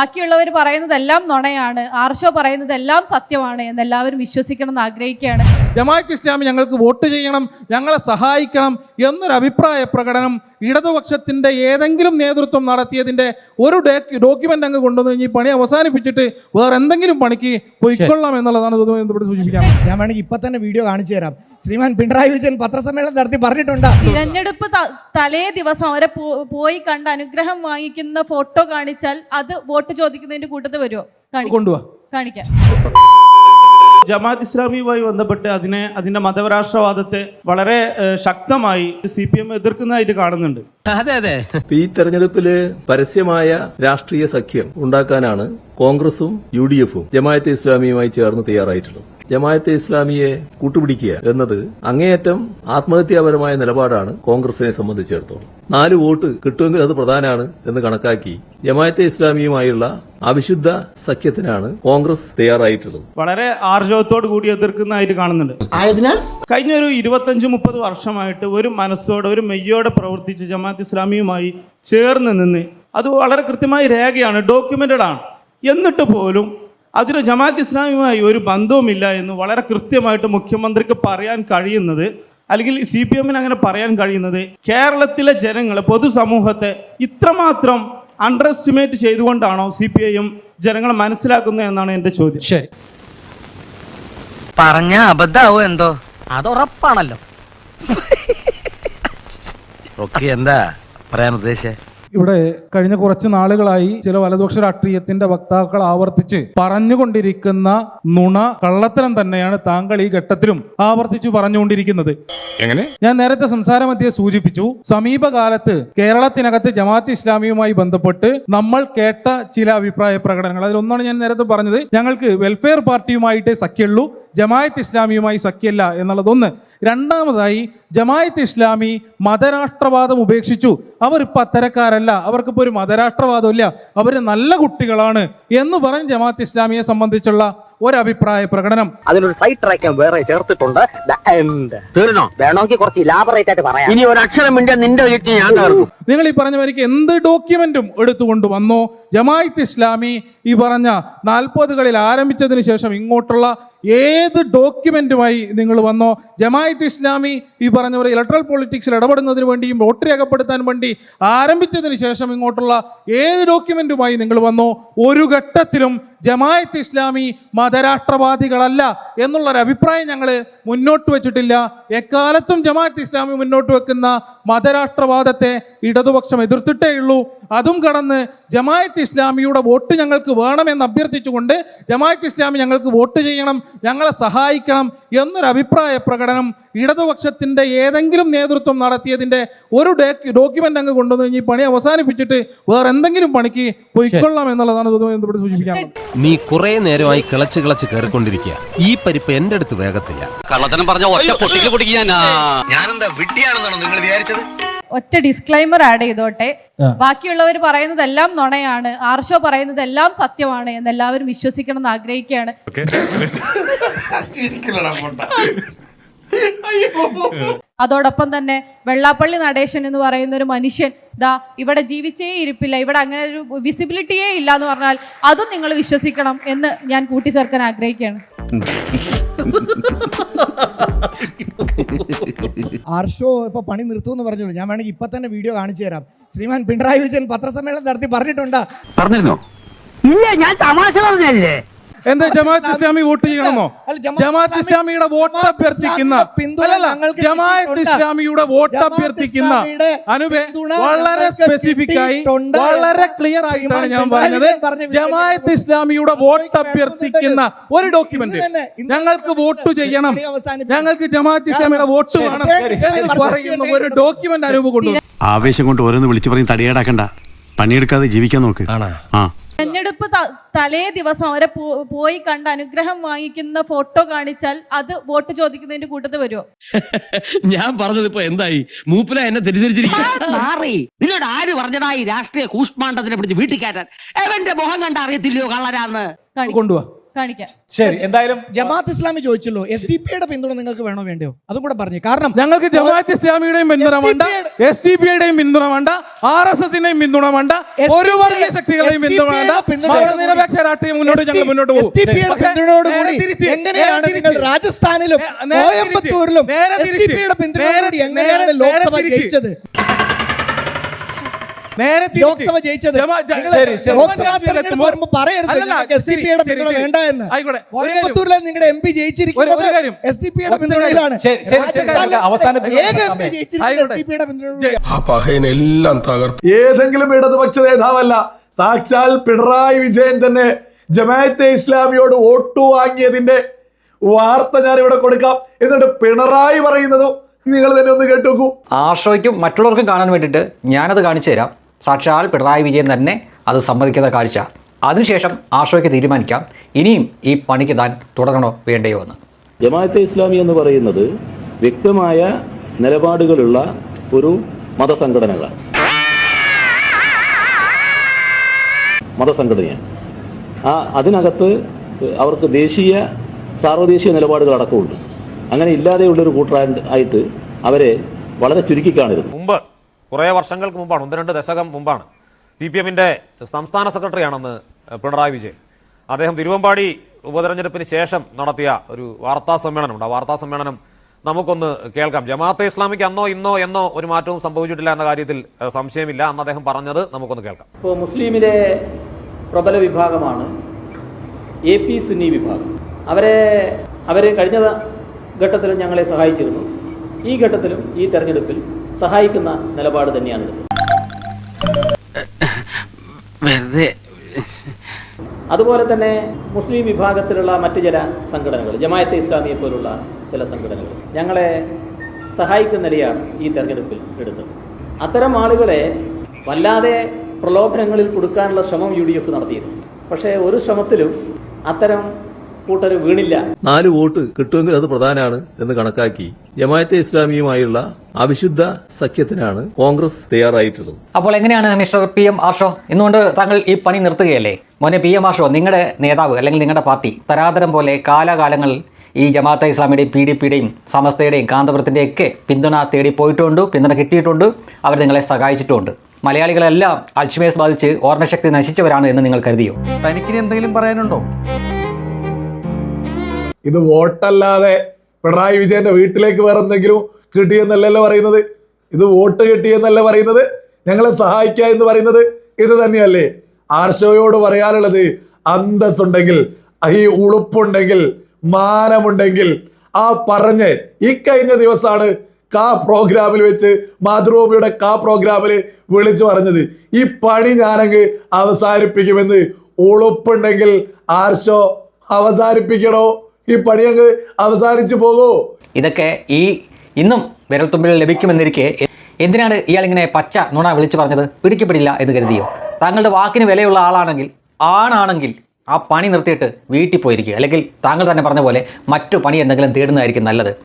ബാക്കിയുള്ളവർ പറയുന്നതെല്ലാം നുണയാണ്. ആർഷോ പറയുന്നതെല്ലാം സത്യമാണ് എന്ന് എല്ലാവരും വിശ്വസിക്കണം എന്ന് ആഗ്രഹിക്കുകയാണ്. ജമാഅത്ത് ഇസ്ലാമി ഞങ്ങൾക്ക് വോട്ട് ചെയ്യണം ഞങ്ങളെ സഹായിക്കണം എന്നൊരു അഭിപ്രായ പ്രകടനം ഇടതുപക്ഷത്തിന്റെ ഏതെങ്കിലും നേതൃത്വം നടത്തിയതിന്റെ ഒരു ഡോക്യുമെന്റ് അങ്ങ് കൊണ്ടുവന്ന് കഴിഞ്ഞ് ഈ പണി അവസാനിപ്പിച്ചിട്ട് വേറെ എന്തെങ്കിലും പണിക്ക് പൊയ്ക്കൊള്ളാം എന്നുള്ളതാണ് ഇതുമായി ബന്ധപ്പെട്ട് സൂചിപ്പിക്കാൻ ഞാൻ വേണമെങ്കിൽ ഇപ്പൊ തന്നെ വീഡിയോ കാണിച്ചു തരാം. ശ്രീമാൻ പിണറായി വിജയൻ പത്രസമ്മേളനം നടത്തി പറഞ്ഞിട്ടുണ്ട്. തിരഞ്ഞെടുപ്പ് തലേ ദിവസം അവരെ പോയി കണ്ട് അനുഗ്രഹം വാങ്ങിക്കുന്ന ഫോട്ടോ കാണിച്ചാൽ അത് വോട്ട് ചോദിക്കുന്നതിന്റെ കൂട്ടത്തിൽ വരുമോ കാണിക്കാം. കൊണ്ടുപോവാ കാണിക്കാം. ജമാഅത്ത് ഇസ്ലാമിയുമായി ബന്ധപ്പെട്ട് അതിനെ അതിന്റെ മതരാഷ്ട്രവാദത്തെ വളരെ ശക്തമായി സി പി എം എതിർക്കുന്നതായിട്ട് കാണുന്നുണ്ട്. അതെ അതെ. ഈ തെരഞ്ഞെടുപ്പിൽ പരസ്യമായ രാഷ്ട്രീയ സഖ്യം ഉണ്ടാക്കാനാണ് കോൺഗ്രസും യു ഡി എഫും ജമാഅത്ത് ഇസ്ലാമിയുമായി ചേർന്ന് തയ്യാറായിട്ടുള്ളത്. ജമായത്തെ ഇസ്ലാമിയെ കൂട്ടുപിടിക്കുക എന്നത് അങ്ങേയറ്റം ആത്മഹത്യാപരമായ നിലപാടാണ് കോൺഗ്രസിനെ സംബന്ധിച്ചിടത്തോളം. നാല് വോട്ട് കിട്ടുമെങ്കിൽ അത് പ്രധാനമാണ് എന്ന് കണക്കാക്കി ജമായത്തെ ഇസ്ലാമിയുമായുള്ള അവിശുദ്ധ സഖ്യത്തിനാണ് കോൺഗ്രസ് തയ്യാറായിട്ടുള്ളത്. വളരെ ആർജവത്തോട് കൂടി എതിർക്കുന്നതായിട്ട് കാണുന്നുണ്ട്. ആയതിനാൽ? കഴിഞ്ഞ ഒരു ഇരുപത്തഞ്ച് മുപ്പത് വർഷമായിട്ട് ഒരു മനസ്സോടെ ഒരു മെയ്യോടെ പ്രവർത്തിച്ച് ജമാഅത്ത് ഇസ്ലാമിയുമായി ചേർന്ന് നിന്ന് അത് വളരെ കൃത്യമായി രേഖയാണ് ഡോക്യുമെന്റഡ് ആണ് എന്നിട്ട് പോലും അതിന് ജമാഅത്ത് ഇസ്ലാമിയുമായി ഒരു ബന്ധവുമില്ല എന്ന് വളരെ കൃത്യമായിട്ട് മുഖ്യമന്ത്രിക്ക് പറയാൻ കഴിയുന്നത് അല്ലെങ്കിൽ സി പി എമ്മിന് അങ്ങനെ പറയാൻ കഴിയുന്നത് കേരളത്തിലെ ജനങ്ങളെ പൊതുസമൂഹത്തെ ഇത്രമാത്രം അണ്ടർ എസ്റ്റിമേറ്റ് ചെയ്തുകൊണ്ടാണോ സി പി ഐ എം ജനങ്ങളെ മനസ്സിലാക്കുന്നത് എന്നാണ് എന്റെ ചോദ്യം. ശരി. പറഞ്ഞ അബദ്ധാവോ എന്തോ? അത് ഉറപ്പാണല്ലോ. എന്താ പറയാൻ ഉദ്ദേശിച്ചേ ഇവിടെ കഴിഞ്ഞ കുറച്ച് നാളുകളായി ചില വലതുപക്ഷ രാഷ്ട്രീയത്തിന്റെ വക്താക്കൾ ആവർത്തിച്ച് പറഞ്ഞുകൊണ്ടിരിക്കുന്ന നുണ കള്ളത്തരം തന്നെയാണ് താങ്കൾ ഈ ഘട്ടത്തിലും ആവർത്തിച്ചു പറഞ്ഞുകൊണ്ടിരിക്കുന്നത്. എങ്ങനെ? ഞാൻ നേരത്തെ സംസാര മധ്യേ സൂചിപ്പിച്ചു സമീപകാലത്ത് കേരളത്തിനകത്ത് ജമാഅത്ത് ഇസ്ലാമിയുമായി ബന്ധപ്പെട്ട് നമ്മൾ കേട്ട ചില അഭിപ്രായ പ്രകടനങ്ങൾ. അതിലൊന്നാണ് ഞാൻ നേരത്തെ പറഞ്ഞത് ഞങ്ങൾക്ക് വെൽഫെയർ പാർട്ടിയുമായിട്ടേ സഖ്യമുള്ളൂ ജമായത്ത് ഇസ്ലാമിയുമായി സഖ്യമല്ല എന്നുള്ളതൊന്ന്. രണ്ടാമതായി ജമായത്ത് ഇസ്ലാമി മതരാഷ്ട്രവാദം ഉപേക്ഷിച്ചു. അവരിപ്പോൾ അത്തരക്കാരല്ല. അവർക്കിപ്പോൾ ഒരു മതരാഷ്ട്രവാദമില്ല. അവർ നല്ല കുട്ടികളാണ് എന്ന് പറഞ്ഞ് ജമാഅത്ത് ഇസ്ലാമിയെ സംബന്ധിച്ചുള്ള ഒരഭിപ്രായ പ്രകടനം. അതിനൊരു സൈഡ് ട്രാക്ക് വേറെ ചേർത്തിട്ടുണ്ട്. തീർന്നോ? വേണമെങ്കിൽ കുറച്ച് ഇലാബറേറ്റ് ആയിട്ട് പറയാം. ഇനി ഒരു അക്ഷരം മിണ്ടിയ നിന്റെ വീട്ടിൽ ഞാൻ നിങ്ങൾ ഈ പറഞ്ഞ മാതിരിക്ക് എന്ത് ഡോക്യുമെന്റും എടുത്തുകൊണ്ട് വന്നോ? ജമായത്ത് ഇസ്ലാമി ഈ പറഞ്ഞ നാൽപ്പതുകളിൽ ആരംഭിച്ചതിന് ശേഷം ഇങ്ങോട്ടുള്ള ഏത് ഡോക്യുമെന്റുമായി നിങ്ങൾ വന്നോ? ജമായത്ത് ഇസ്ലാമി ഈ പറഞ്ഞ പോലെ ഇലക്ട്രൽ പൊളിറ്റിക്സിൽ ഇടപെടുന്നതിന് വേണ്ടിയും വോട്ട് രേഖപ്പെടുത്താൻ വേണ്ടി ആരംഭിച്ചതിന് ശേഷം ഇങ്ങോട്ടുള്ള ഏത് ഡോക്യുമെന്റുമായി നിങ്ങൾ വന്നോ ഒരു ഘട്ടത്തിലും ജമായത്ത് ഇസ്ലാമി മതരാഷ്ട്രവാദികളല്ല എന്നുള്ളൊരു അഭിപ്രായം ഞങ്ങൾ മുന്നോട്ട് വെച്ചിട്ടില്ല. എക്കാലത്തും ജമാഅത്ത് ഇസ്ലാമി മുന്നോട്ട് വെക്കുന്ന മതരാഷ്ട്രവാദത്തെ ഇടതുപക്ഷം എതിർത്തിട്ടേ ഉള്ളൂ. അതും കടന്ന് ജമായത്ത് ഇസ്ലാമിയുടെ വോട്ട് ഞങ്ങൾക്ക് വേണമെന്ന് അഭ്യർത്ഥിച്ചുകൊണ്ട് ജമായത്ത് ഇസ്ലാമി ഞങ്ങൾക്ക് വോട്ട് ചെയ്യണം ഞങ്ങളെ സഹായിക്കണം എന്നൊരു അഭിപ്രായ പ്രകടനം ഇടതുപക്ഷത്തിന്റെ ഏതെങ്കിലും നേതൃത്വം നടത്തിയതിന്റെ ഒരു ഡോക്യുമെന്റ് അങ്ങ് കൊണ്ടുവന്ന് കഴിഞ്ഞ് ഈ പണി അവസാനിപ്പിച്ചിട്ട് വേറെ എന്തെങ്കിലും പണിക്ക് പൊയ്ക്കൊള്ളാം എന്നുള്ളതാണ് ബന്ധപ്പെട്ട് സൂചിപ്പിക്കാനുള്ളത് നീ കുറെ നേരമായി കിളച്ച് കിളച്ച് കയറിക്കൊണ്ടിരിക്കുക. ഈ പരിപ്പ് എന്റെ അടുത്ത് വേഗത്തില്ല. കള്ളത്തനം പറഞ്ഞ ഒറ്റ പൊട്ടിക്ക് പൊടിക്കാൻ ഞാനെന്താ നിങ്ങൾ വിചാരിച്ചത്? ഒറ്റ ഡിസ്ക്ലൈമർ ആഡ് ചെയ്തോട്ടെ. ബാക്കിയുള്ളവർ പറയുന്നതെല്ലാം നുണയാണ്. ആർഷോ പറയുന്നതെല്ലാം സത്യമാണ് എന്ന് എല്ലാവരും വിശ്വസിക്കണം എന്ന് ആഗ്രഹിക്കുകയാണ്. അതോടൊപ്പം തന്നെ വെള്ളാപ്പള്ളി നടേശൻ എന്ന് പറയുന്ന ഒരു മനുഷ്യൻ ദാ ഇവിടെ ജീവിച്ചേ ഇരിപ്പില്ല ഇവിടെ അങ്ങനെ ഒരു വിസിബിലിറ്റിയേ ഇല്ല എന്ന് പറഞ്ഞാൽ അതും നിങ്ങൾ വിശ്വസിക്കണം എന്ന് ഞാൻ കൂട്ടിച്ചേർക്കാൻ ആഗ്രഹിക്കുകയാണ്. ആർഷോ ഇപ്പൊ പണി നിർത്തുമെന്ന് പറഞ്ഞോളൂ ഞാൻ വേണമെങ്കിൽ ഇപ്പൊ തന്നെ വീഡിയോ കാണിച്ചു തരാം. ശ്രീമാൻ പിണറായി വിജയൻ പത്രസമ്മേളനം നടത്തി പറഞ്ഞിട്ടുണ്ട്? പറഞ്ഞിരുന്നോ? ഇല്ല ഞാൻ തമാശ പറഞ്ഞല്ലേ എന്താ ജമാഅത്ത് ഇസ്ലാമി വോട്ട് ചെയ്യണമെന്നോ ജമാഅത്ത് ഇസ്ലാമിയുടെ വോട്ട് അഭ്യർത്ഥിക്കുന്ന ജമാഅത്ത് ഇസ്ലാമിയുടെ വോട്ട് അഭ്യർത്ഥിക്കുന്ന അനുപേ വളരെ സ്പെസിഫിക് ആയി വളരെ ക്ലിയർ ആയിട്ടാണ് ഞാൻ പറഞ്ഞത്. ജമാഅത്ത് ഇസ്ലാമിയുടെ വോട്ട് അഭ്യർത്ഥിക്കുന്ന ഒരു ഡോക്യുമെന്റ് ഞങ്ങൾക്ക് വോട്ട് ചെയ്യണം. ഞങ്ങൾക്ക് ജമാഅത്ത് ഇസ്ലാമിയുടെ വോട്ട് വേണം എന്ന് പറയുന്ന ഒരു ഡോക്യുമെന്റ് അനുഭവം കൊണ്ടു ആവേശം കൊണ്ട് ഓരോന്ന് വിളിച്ചു പറഞ്ഞ് തടിയേടാക്കണ്ട. പണിയെടുക്കാതെ ജീവിക്കാൻ നോക്ക്. ആ. തെരഞ്ഞെടുപ്പ് തലേ ദിവസം അവരെ പോയി കണ്ട് അനുഗ്രഹം വാങ്ങിക്കുന്ന ഫോട്ടോ കാണിച്ചാൽ അത് വോട്ട് ചോദിക്കുന്നതിന്റെ കൂട്ടത്തിൽ വരുമോ ഞാൻ പറഞ്ഞത് ഇപ്പൊ എന്തായി? മൂപ്പില എന്നെ തെറ്റിദ്ധരിച്ചിരിക്കും നിന്നോട് ആര് പറഞ്ഞതായി രാഷ്ട്രീയ കൂഷ്മാണ്ടത്തിനെ പിടിച്ച് വീട്ടിൽ കയറ്റാൻ? എവന്റെ മുഖം കണ്ട അറിയത്തില്ലയോ കള്ളരാന്ന് കൊണ്ടുപോവാ കാണിക്കാം. ശരി എന്തായാലും ജമാഅത്ത് ഇസ്ലാമി ചോദിച്ചല്ലോ എസ് ഡി പിയുടെ പിന്തുണ നിങ്ങൾക്ക് വേണോ വേണ്ടയോ? അതും കൂടെ പറഞ്ഞു. കാരണം ഞങ്ങൾക്ക് ജമാഅത്ത് ഇസ്ലാമിയുടെയും പിന്തുണ വേണ്ട എസ് ഡി പി യുടെയും പിന്തുണ വേണ്ട ആർ എസ് എസിന്റെയും പിന്തുണ വേണ്ട ഒരു വർഗീയ ശക്തികളെയും പിന്തുണ വേണ്ട. മതനിരപേക്ഷ രാഷ്ട്രീയം മുന്നോട്ട് ഞങ്ങൾ മുന്നോട്ട് പോകും. നേരെ തിരിച്ച്, എങ്ങനെയാണ് നിങ്ങൾ രാജസ്ഥാനിലും കോയമ്പത്തൂരിലും നേരെ തിരിച്ച്, എങ്ങനെയാണ് ലോക്സഭ തിരിച്ച്. നേരെ തിരിച്ച്. ലോക്സഭ ജയിച്ചത് ജമാ- ജ- നിങ്ങൾ ശരി, ശരി. ലോക്സഭാ തെരഞ്ഞെടുപ്പ് എത്തുമ്പോൾ- പറയരുത് എസ് ഡി പിയുടെ പിന്തുണ വേണ്ട എന്ന് ആയിക്കോട്ടെ. ഒരു കോയമ്പത്തൂരിലെ നിങ്ങളുടെ എം പി ജയിച്ചിരിക്കുന്നത് ഒരു- ഒരു കാര്യം. എസ് ഡി പിയുടെ പിന്തുണയിലാണ് ശരി, ശരി, ശരി, ശരി. രാജസ്ഥാനിലെ അവസാനിപ്പിക്കുന്ന ഏക എം പി സമയം. ജയിച്ചിരിക്കുന്നത് എസ് ആയിക്കോട്ടെ. ഡി പിയുടെ പിന്തുണയോടുകൂടി ആ പഹയനെല്ലാം തകർത്ത് ഏതെങ്കിലും ഇടതുപക്ഷ നേതാവല്ല സാക്ഷാൽ പിണറായി വിജയൻ തന്നെ ജമാഅത്തെ ഇസ്ലാമിയോട് വോട്ട് വാങ്ങിയതിന്റെ വാർത്ത ഞാൻ ഇവിടെ കൊടുക്കാം എന്നിട്ട് പിണറായി പറയുന്നതും നിങ്ങൾ തന്നെ ഒന്ന് കേട്ടുനോക്കൂ ആഷോയ്ക്കും മറ്റുള്ളവർക്കും കാണാൻ വേണ്ടിയിട്ട് ഞാനത് കാണിച്ചു തരാം. സാക്ഷാൽ പിണറായി വിജയൻ തന്നെ അത് സമ്മതിക്കുന്ന കാഴ്ച. അതിനുശേഷം ആഷോയ്ക്ക് തീരുമാനിക്കാം. ഇനിയും ഈ പണിക്ക് താൻ തുടരണോ വേണ്ടയോ എന്ന്. ജമാഅത്തെ ഇസ്ലാമി എന്ന് പറയുന്നത് വ്യക്തമായ നിലപാടുകളുള്ള ഒരു മതസംഘടനകളാണ്. മതസംഘടനയാണ്. ആ അതിനകത്ത് അവർക്ക് ദേശീയ സാർവദേശീയ നിലപാടുകൾ അടക്കമുണ്ട്. അങ്ങനെ ഇല്ലാതെയുള്ളൊരു കൂട്ടറായിട്ട് ആയിട്ട് അവരെ വളരെ ചുരുക്കി കാണരുത്. മുമ്പ് കുറേ വർഷങ്ങൾക്ക് മുമ്പാണ് ഒന്ന് രണ്ട് ദശകം മുമ്പാണ് സി പി എമ്മിന്റെ സംസ്ഥാന സെക്രട്ടറിയാണെന്ന് പിണറായി വിജയൻ. അദ്ദേഹം തിരുവമ്പാടി ഉപതെരഞ്ഞെടുപ്പിന് ശേഷം നടത്തിയ ഒരു വാർത്താ സമ്മേളനമുണ്ട്. ആ വാർത്താ സമ്മേളനം നമുക്കൊന്ന് കേൾക്കാം. ജമാഅത്തെ ഇസ്ലാമിക്ക് അന്നോ ഇന്നോ എന്നോ ഒരു മാറ്റവും സംഭവിച്ചിട്ടില്ല എന്ന കാര്യത്തിൽ സംശയമില്ല അന്ന് അദ്ദേഹം പറഞ്ഞത് നമുക്കൊന്ന് കേൾക്കാം. ഇപ്പോൾ മുസ്ലിമിലെ പ്രബല വിഭാഗമാണ് എ പി സുന്നി വിഭാഗം. അവരെ അവരെ കഴിഞ്ഞ ഘട്ടത്തിലും ഞങ്ങളെ സഹായിച്ചിരുന്നു. ഈ ഘട്ടത്തിലും ഈ തെരഞ്ഞെടുപ്പിൽ സഹായിക്കുന്ന നിലപാട് തന്നെയാണ് അതുപോലെ തന്നെ മുസ്ലിം വിഭാഗത്തിലുള്ള മറ്റു ചില സംഘടനകൾ ജമായത്തെ ഇസ്ലാമിയെ പോലുള്ള ചില സംഘടനകൾ ഞങ്ങളെ സഹായിക്കുന്ന നിലയാണ് ഈ തെരഞ്ഞെടുപ്പിൽ എടുത്തത് അത്തരം ആളുകളെ വല്ലാതെ പ്രലോഭനങ്ങളിൽ കൊടുക്കാനുള്ള ശ്രമം യു ഡി എഫ് നടത്തിയിരുന്നു. പക്ഷേ ഒരു ശ്രമത്തിലും അത്തരം കൂട്ടർ വീണില്ല. നാല് വോട്ട് കിട്ടുമെങ്കിൽ അത് പ്രധാനമാണ് എന്ന് കണക്കാക്കി ജമാഅത്തെ ഇസ്ലാമിയുമായുള്ള അവിശുദ്ധ സഖ്യത്തിനാണ് കോൺഗ്രസ് തയ്യാറായിട്ടുള്ളത്. അപ്പോൾ എങ്ങനെയാണ് മിസ്റ്റർ പി എം ആർഷോ? ഇന്നുകൊണ്ട് താങ്കൾ ഈ പണി നിർത്തുകയല്ലേ? മോനെ പി എം ആർഷോ നിങ്ങളുടെ നേതാവ് അല്ലെങ്കിൽ നിങ്ങളുടെ പാർട്ടി തരാതരം പോലെ കാലാകാലങ്ങൾ ഈ ജമാഅത്തെ ഇസ്ലാമിയുടെയും പി ഡി പിയുടെയും സമസ്തയുടെയും കാന്തപുരത്തിന്റെയും ഒക്കെ പിന്തുണ തേടി പോയിട്ടുണ്ട് പിന്തുണ കിട്ടിയിട്ടുണ്ട് അവർ നിങ്ങളെ സഹായിച്ചിട്ടുണ്ട്. മലയാളികളെല്ലാം അൾഷിമേഴ്സ് ബാധിച്ച് ഓർമ്മശക്തി നശിച്ചവരാണ് എന്ന് നിങ്ങൾ കരുതിയോ? തനിക്കിനി എന്തെങ്കിലും പറയാനുണ്ടോ? ഇത് വോട്ടല്ലാതെ പിണറായി വിജയന്റെ വീട്ടിലേക്ക് വേറെ എന്തെങ്കിലും കിട്ടിയെന്നല്ലല്ലോ പറയുന്നത്? ഇത് വോട്ട് കിട്ടിയെന്നല്ല പറയുന്നത്? ഞങ്ങളെ സഹായിക്കുക എന്ന് പറയുന്നത് ഇത് തന്നെയല്ലേ? ആർഷയോട് പറയാനുള്ളത് അന്തസ്സുണ്ടെങ്കിൽ ഈ ഉളുപ്പുണ്ടെങ്കിൽ മാനമുണ്ടെങ്കിൽ ആ പറഞ്ഞ് ഈ കഴിഞ്ഞ ദിവസമാണ് കാ പ്രോഗ്രാമിൽ വെച്ച് മാതൃഭൂമിയുടെ കാ പ്രോഗ്രാമിൽ വിളിച്ചു പറഞ്ഞത്. ഈ പണി ഞാനങ്ങ് അവസാനിപ്പിക്കുമെന്ന് ഉളുപ്പുണ്ടെങ്കിൽ ആർഷോ അവസാനിപ്പിക്കണോ? ഈ പണി അങ്ങ് അവസാനിച്ചു പോകോ. ഇതൊക്കെ ഈ ഇന്നും വിരൽത്തുമ്പിൽ ലഭിക്കുമെന്നിരിക്കെ എന്തിനാണ് ഇയാൾ ഇങ്ങനെ പച്ച നുണ വിളിച്ചു പറഞ്ഞത്? പിടിക്കപ്പെടില്ല എന്ന് കരുതിയോ? താങ്കളുടെ വാക്കിന് വിലയുള്ള ആളാണെങ്കിൽ ആണാണെങ്കിൽ ആ പണി നിർത്തിയിട്ട് വീട്ടിൽ പോയിരിക്കുക. അല്ലെങ്കിൽ താങ്കൾ തന്നെ പറഞ്ഞ പോലെ മറ്റു പണി എന്തെങ്കിലും തേടുന്നതായിരിക്കും നല്ലത്.